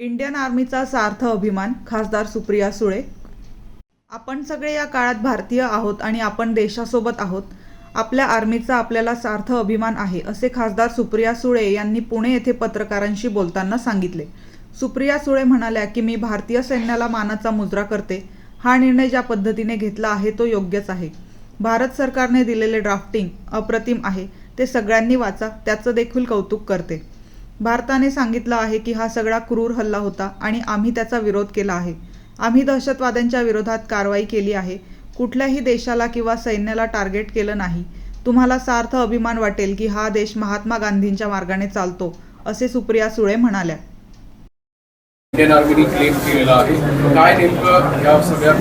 Indian आर्मीचा सार्थ अभिमान खासदार सुप्रिया सुळे. आपण सगळे या काळात भारतीय आहोत आणि आपण देशासोबत आहोत. आपल्या आर्मीचा आपल्याला सार्थ अभिमान आहे असे खासदार सुप्रिया सुळे यांनी पुणे येथे पत्रकारांशी बोलताना सांगितले. सुप्रिया सुळे म्हणाल्या की मी भारतीय सैन्याला मानाचा मुजरा करते. हा निर्णय ज्या पद्धतीने घेतला आहे तो योग्यच आहे. भारत सरकारने दिलेले ड्राफ्टिंग अप्रतिम आहे. ते सगळ्यांनी वाचा त्याचं देखील कौतुक करते. भारताने सांगितलं आहे की हा सगळा क्रूर हल्ला होता आणि आम्ही त्याचा विरोध केला आहे. आम्ही दहशतवाद्यांच्या विरोधात कारवाई केली आहे. कुठल्याही देशाला किंवा सैन्याला टार्गेट केलं नाही. तुम्हाला सार्थ अभिमान वाटेल की हा देश महात्मा गांधींच्या मार्गाने चालतो असे सुप्रिया सुळे म्हणाल्या. इंडियन आर्मीने क्लेम केलेला आहे. काय नेमकं या सगळ्या?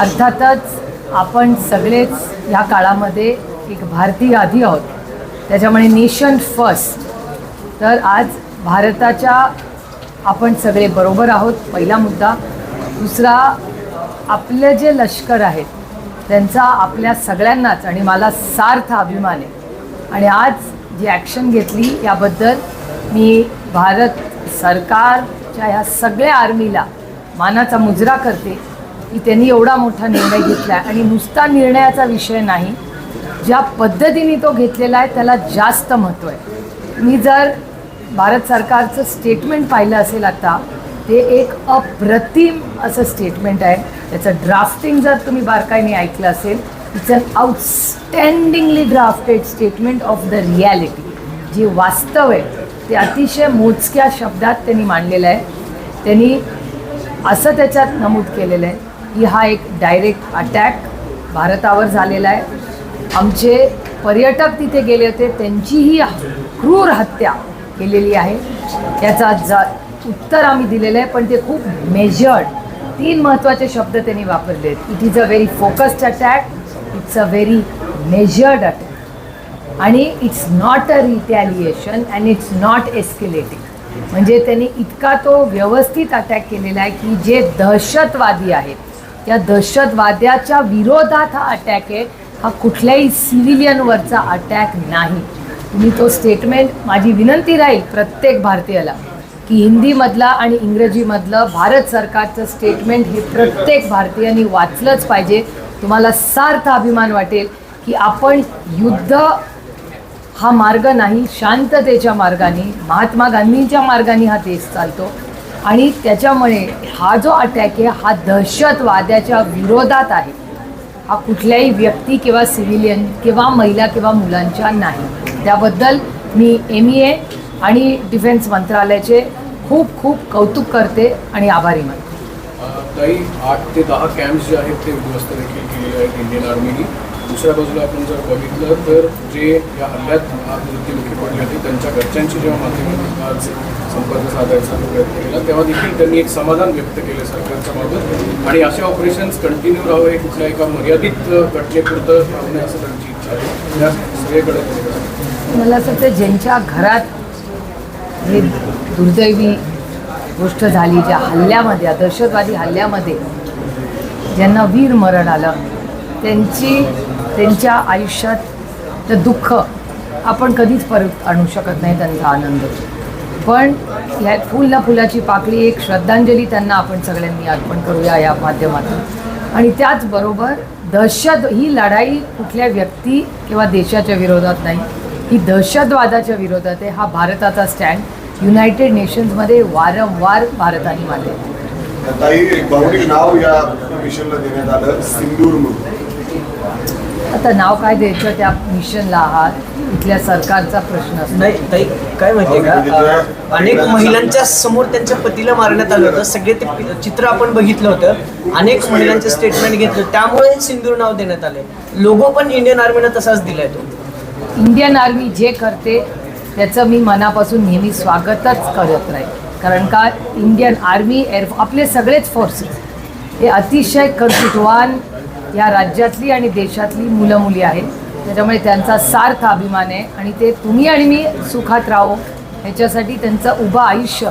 अर्थातच आपण सगळेच या काळामध्ये एक भारतीय आधी आहोत. त्याच्यामुळे नेशन फर्स्ट तर आज भारताच्या आपण सगळे बरोबर आहोत. पहिला मुद्दा. दुसरा आपले जे लष्कर आहेत त्यांचा आपल्या सगळ्यांनाच आणि मला सार्थ अभिमान आहे. आणि आज जी ॲक्शन घेतली याबद्दल मी भारत सरकारच्या ह्या सगळ्या आर्मीला मानाचा मुजरा करते की त्यांनी एवढा मोठा निर्णय घेतला आहे आणि नुसता निर्णयाचा विषय नाही ज्या पद्धतीने तो घेतलेला आहे त्याला जास्त महत्त्व आहे. मी जर भारत सरकारचं स्टेटमेंट पाहिलं असेल आता ते एक अप्रतिम असं स्टेटमेंट आहे. त्याचं ड्राफ्टिंग जर तुम्ही बारकाईने ऐकलं असेल it's an outstandingly drafted statement of the reality जे वास्तव आहे. ते अतिशय मोजक्या शब्दात त्यांनी मांडलेलं आहे. त्यांनी असं त्याच्यात नमूद केलेलं आहे की हा एक डायरेक्ट अटॅक भारतावर झालेला आहे. आमचे पर्यटक तिथे गेले होते त्यांचीही क्रूर हत्या केलेली आहे. त्याचा जा उत्तर आम्ही दिलेलं आहे पण ते खूप मेजर्ड तीन महत्त्वाचे शब्द त्यांनी वापरले आहेत. It is a very focused attack it's a very measured attack आणि it's not a retaliation and it's not escalating म्हणजे त्यांनी इतका तो व्यवस्थित अटॅक केलेला आहे की जे दहशतवादी आहेत त्या दहशतवाद्याच्या विरोधात हा अटॅक आहे. हा कुठल्याही सिव्हिलियनवरचा अटॅक नाही. तुम्ही तो स्टेटमेंट माझी विनंती राहील प्रत्येक भारतीयाला की हिंदीमधला आणि इंग्रजीमधलं भारत सरकारचं स्टेटमेंट हे प्रत्येक भारतीयांनी वाचलंच पाहिजे. तुम्हाला सार्थ अभिमान वाटेल की आपण युद्ध हा मार्ग नाही शांततेच्या मार्गाने महात्मा गांधींच्या मार्गाने हा देश चालतो. आणि त्याच्यामुळे हा जो अटॅक आहे हा दहशतवाद्याच्या विरोधात आहे. हा कुठल्याही व्यक्ती किंवा सिव्हिलियन किंवा महिला किंवा मुलांच्या नाही. त्याबद्दल मी एम ई ए आणि डिफेन्स मंत्रालयाचे खूप खूप कौतुक करते आणि आभारी मानते. काही आठ ते दहा कॅम्प्स जे आहेत ते उद्ध्वस्त देखील केलेले आहेत इंडियन आर्मीनी दुसऱ्या बाजूला आपण जर बघितलं तर जे या हल्ल्यात मृत्यूमुखी पडले होते त्यांच्या घरच्यांशी जेव्हा माध्यमातून आज संपर्क साधायचा प्रयत्न केला तेव्हा देखील त्यांनी एक समाधान व्यक्त केलं सरकारच्या बाबत. आणि असे ऑपरेशन्स कंटिन्यू राहावे हे कुठल्या एका मर्यादित घटनेपुरतं राहू नये असं त्यांची इच्छा आहे. त्या सगळीकडे मला असं वाटतं ज्यांच्या घरात हे दुर्दैवी गोष्ट झाली ज्या हल्ल्यामध्ये दहशतवादी हल्ल्यामध्ये ज्यांना वीर मरण आलं त्यांची त्यांच्या आयुष्यात ते दुःख आपण कधीच परत आणू शकत नाही त्यांचा आनंद. पण ह्या फुल ना फुलाची पाकळी एक श्रद्धांजली त्यांना आपण सगळ्यांनी अर्पण करूया या माध्यमातून. आणि त्याचबरोबर दहशत ही लढाई कुठल्या व्यक्ती किंवा देशाच्या विरोधात नाही ही दहशतवादाच्या विरोधात आहे. हा भारताचा स्टँड युनायटेड नेशन्समध्ये वारंवार भारताने मांडले एक भावनिक नाव या मिशनला देण्यात आलं सिंदूर म्हणून. आता नाव काय द्यायचं त्या मिशनला? हा इथल्या सरकारचा प्रश्न असतो. नाही ताई काय माहितीये का? अं, अनेक महिलांच्या समोर त्यांच्या पतीला मारण्यात आलं होतं. सगळे ते चित्र आपण बघितलं होतं. अनेक महिलांचे स्टेटमेंट घेतलं. त्यामुळे सिंदूर नाव देण्यात आले लोगो पण इंडियन आर्मीनं तसाच दिलाय तो. इंडियन आर्मी जे करते त्याचं मी मनापासून नेहमी स्वागतच करत राहील कारण का इंडियन आर्मी एअर आपले सगळेच फोर्सेस हे अतिशय कर्तृत्वान या राज्यातली आणि देशातली मुलं मुली आहेत त्याच्यामुळे त्यांचा सार्थ अभिमान आहे आणि ते तुम्ही आणि मी सुखात राहो ह्याच्यासाठी त्यांचं उभं आयुष्य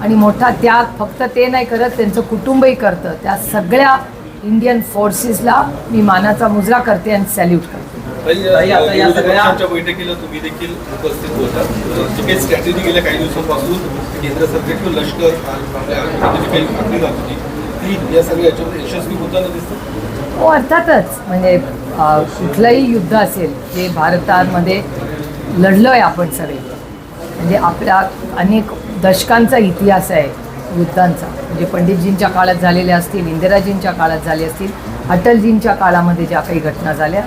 आणि मोठा त्याग फक्त ते नाही करत त्यांचं कुटुंबही करतं त्या सगळ्या इंडियन फोर्सेसला मी मानाचा मुजरा करते आणि सॅल्यूट करते या सगळ्या- बैठकीला तुम्ही देखील उपस्थित होता जी काही स्ट्रॅटेजी गेल्या काही दिवसांपासून केंद्र लष्कर काही जात होती ती या सगळ्या याच्यामध्ये यशस्वी होताना दिसतं हो अर्थातच. म्हणजे कुठलंही युद्ध असेल जे भारतामध्ये लढलो आहे आपण सगळे. म्हणजे आपल्या अनेक दशकांचा इतिहास आहे युद्धांचा. म्हणजे पंडितजींच्या काळात झालेल्या असतील इंदिराजींच्या काळात झाले असतील अटलजींच्या काळामध्ये ज्या काही घटना झाल्या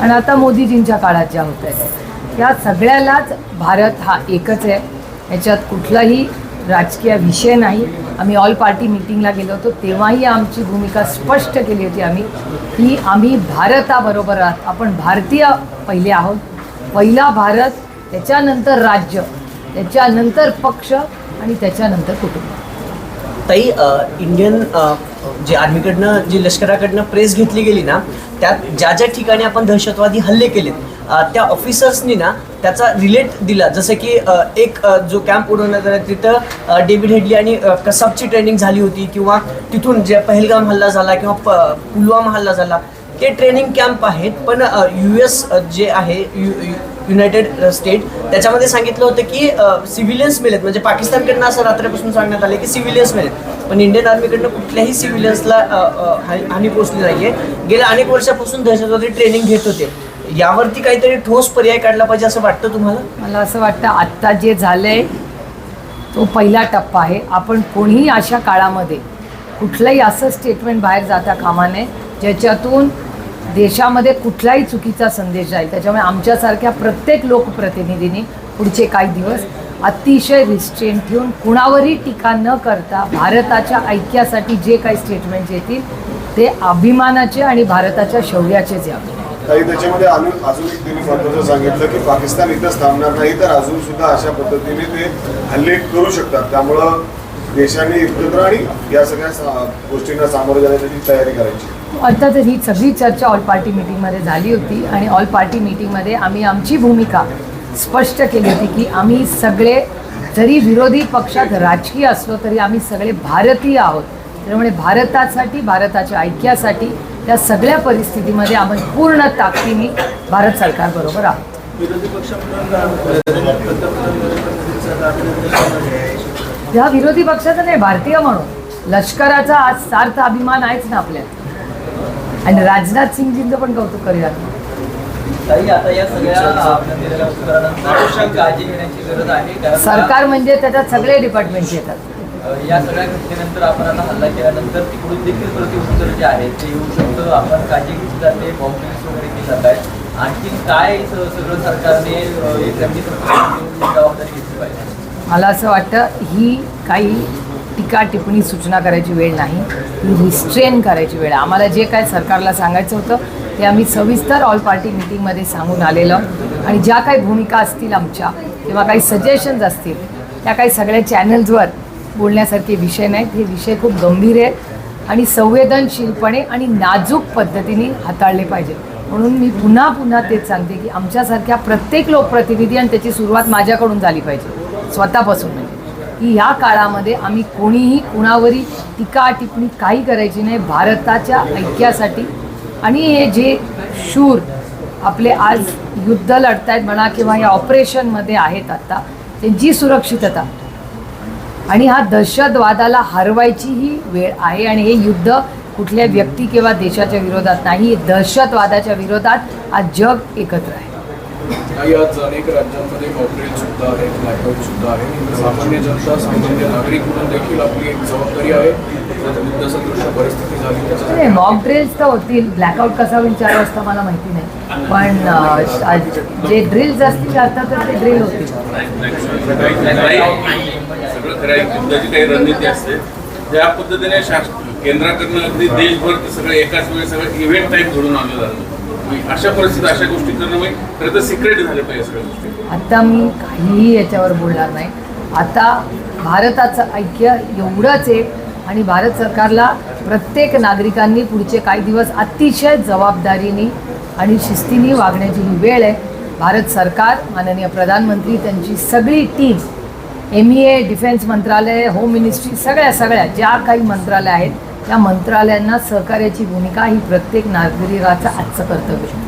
आणि आता मोदीजींच्या काळात ज्या होत आहेत या सगळ्यालाच भारत हा एकच आहे. याच्यात कुठलाही राजकीय विषय नाही. आम्ही ऑल पार्टी मिटिंगला गेलो होतो तेव्हाही आमची भूमिका स्पष्ट केली होती आम्ही की आम्ही भारताबरोबर आहात. आपण भारतीय पहिले आहोत. पहिला भारत त्याच्यानंतर राज्य त्याच्यानंतर पक्ष आणि त्याच्यानंतर कुटुंब. ताई इंडियन जे आर्मीकडनं जी लष्कराकडनं प्रेस घेतली गेली ना त्यात ज्या ज्या ठिकाणी आपण दहशतवादी हल्ले केलेत त्या ऑफिसर्सनी ना त्याचा रिलेट दिला. जसं की एक जो कॅम्प उडवण्यात आला तिथं डेव्हिड हेडली आणि कसाबची ट्रेनिंग झाली होती किंवा तिथून जे पहलगाम हल्ला झाला किंवा प- पुलवामा हल्ला झाला ते ट्रेनिंग कॅम्प आहेत. पण यू एस जे आहे यु युनायटेड स्टेट त्याच्यामध्ये सांगितलं होतं की सिव्हिलियन्स मेलेत म्हणजे पाकिस्तानकडनं असं रात्रीपासून सांगण्यात आलं की सिव्हिलियन्स मेलेत पण इंडियन आर्मीकडनं कुठल्याही सिव्हिलियन्सला हानी पोचली नाहीये. गेल्या अनेक वर्षापासून दहशतवादी ट्रेनिंग घेत होते. यावरती काहीतरी ठोस पर्याय काढला पाहिजे असं वाटतं तुम्हाला? मला असं वाटतं आत्ता जे झालंय तो पहिला टप्पा आहे. आपण कोणीही अशा काळामध्ये कुठलंही असं स्टेटमेंट बाहेर जाता कामा नये ज्याच्यातून देशामध्ये कुठलाही चुकीचा संदेश जाईल. त्याच्यामुळे आमच्यासारख्या प्रत्येक लोकप्रतिनिधींनी पुढचे काही दिवस अतिशय रिस्ट्रेन ठेवून कुणावरही टीका न करता भारताच्या ऐक्यासाठी जे काही स्टेटमेंट येतील ते अभिमानाचे आणि भारताच्या शौर्याचेच यावे. काही त्याच्यामध्ये अजून अजून एक त्यांनी महत्वाचं सांगितलं की पाकिस्तान इथंच थांबणार नाही तर अजून सुद्धा अशा पद्धतीने ते हल्ले करू शकतात. त्यामुळं देशाने एकत्र आणि या सगळ्या गोष्टींना सामोरं जाण्यासाठी तयारी करायची. अर्थात ही सगळी चर्चा ऑल पार्टी मिटिंगमध्ये झाली होती आणि ऑल पार्टी मिटिंगमध्ये आम्ही आमची भूमिका स्पष्ट केली होती की आम्ही सगळे जरी विरोधी पक्षात राजकीय असलो तरी आम्ही सगळे भारतीय आहोत. त्यामुळे भारतासाठी भारताच्या ऐक्यासाठी त्या सगळ्या परिस्थितीमध्ये आपण पूर्ण ताकदीने भारत सरकारबरोबर आहोत. ह्या विरोधी पक्षाचा नाही भारतीय म्हणून. लष्कराचा आज सार्थ अभिमान आहेच ना आपल्यात आणि राजनाथ सिंगजींचं पण कौतुक करूया सरकार म्हणजे त्याच्यात सगळे डिपार्टमेंट्स येतात. या सगळ्या घटनेनंतर आपण आता हल्ला केल्यानंतर तिकडून देखील प्रतिउत्तर जे आहे ते येऊ शकतं. आपण काळजी घेतली जाते. बॉम्बिंग्स वगैरे केली जात आहेत. आणखी काय सगळं सरकारने अ, जबाबदारी घेतली पाहिजे? मला असं वाटतं ही काही टीका टिप्पणी सूचना करायची वेळ नाही. ही रिस्ट्रेन करायची वेळ. आम्हाला जे काय सरकारला सांगायचं होतं ते आम्ही सविस्तर ऑल पार्टी मिटिंगमध्ये सांगून आलेलं. आणि ज्या काही भूमिका असतील आमच्या किंवा काही सजेशन्स असतील त्या काही सगळ्या चॅनल्सवर बोलण्यासारखे विषय नाहीत. हे विषय खूप गंभीर आहेत आणि संवेदनशीलपणे आणि नाजूक पद्धतीने हाताळले पाहिजे. म्हणून मी पुन्हा पुन्हा तेच सांगते की आमच्यासारख्या प्रत्येक लोकप्रतिनिधी आणि त्याची सुरुवात माझ्याकडून झाली पाहिजे. स्वतःपासून म्हणजे. की ह्या काळामध्ये आम्ही कोणीही कुणावरही टीका टिप्पणी काही करायची नाही. भारताच्या ऐक्यासाठी. आणि हे जे शूर आपले आज युद्ध लढतायत म्हणा किंवा या ऑपरेशनमध्ये आहेत आत्ता त्यांची सुरक्षितता. आणि हा दहशतवादाला हरवायची ही वेळ आहे आणि हे युद्ध कुठल्या व्यक्ती किंवा देशाच्या विरोधात नाही दहशतवादाच्या विरोधात आज जग एकत्र आहे. काही आज अनेक राज्यांमध्ये मॉकड्रिल सुद्धा आहे ब्लॅकआउट सुद्धा आहे. सामान्य जनता सामान्य नागरिक म्हणून देखील आपली एक जबाबदारी आहे. जर युद्धसदृश परिस्थिती झाली नाही त्याच्यासाठी मॉक ड्रिल्स तर होतील. ब्लॅकआउट कसा होईल चार वाजता मला माहिती नाही. पण जे ड्रिल्स असतील अर्थात तर ते ड्रिल होतील. सगळं खरं युद्धाची काही रणनीती असते. त्या पद्धतीने शासन केंद्राकडनं अगदी देशभर ते सगळं एकाच वेळेस सगळं इव्हेंट टाईप घडून आणलं जातं. अशा परिस्थितीत अशा गोष्टी करणं म्हणजे खरं तर सिक्रेट झालं पाहिजे सगळ्या गोष्टी. आता मी काहीही याच्यावर बोलणार नाही. आता भारताचं ऐक्य एवढंच आहे आणि भारत सरकारला प्रत्येक नागरिकांनी पुढचे काही दिवस अतिशय जबाबदारीने आणि शिस्तीने वागण्याची ही वेळ आहे. भारत सरकार माननीय प्रधानमंत्री त्यांची सगळी team M E A defence मंत्रालय होम मिनिस्ट्री सगळ्या सगळ्या ज्या काही मंत्रालय आहेत त्या मंत्रालयांना सहकार्याची भूमिका ही प्रत्येक नागरिकाचं आजचं कर्तव्य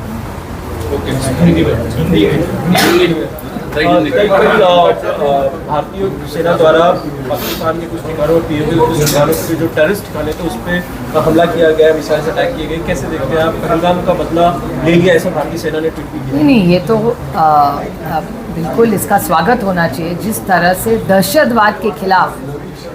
भारतीय सेना द्वारा पाकिस्तान के कुछ ठिकानों पी एम कुछ ठिकानों के जो टेररिस्ट ठिकाने थे उस पर हमला किया गया मिसाइल से अटैक किए गए। कैसे देखते हैं आप पहलगाम का बदला ले लिया ऐसा भारतीय सेना ने ट्वीट किया? नहीं नहीं ये तो आ, आ, बिल्कुल इसका स्वागत होना चाहिए। जिस तरह से दहशतवाद के खिलाफ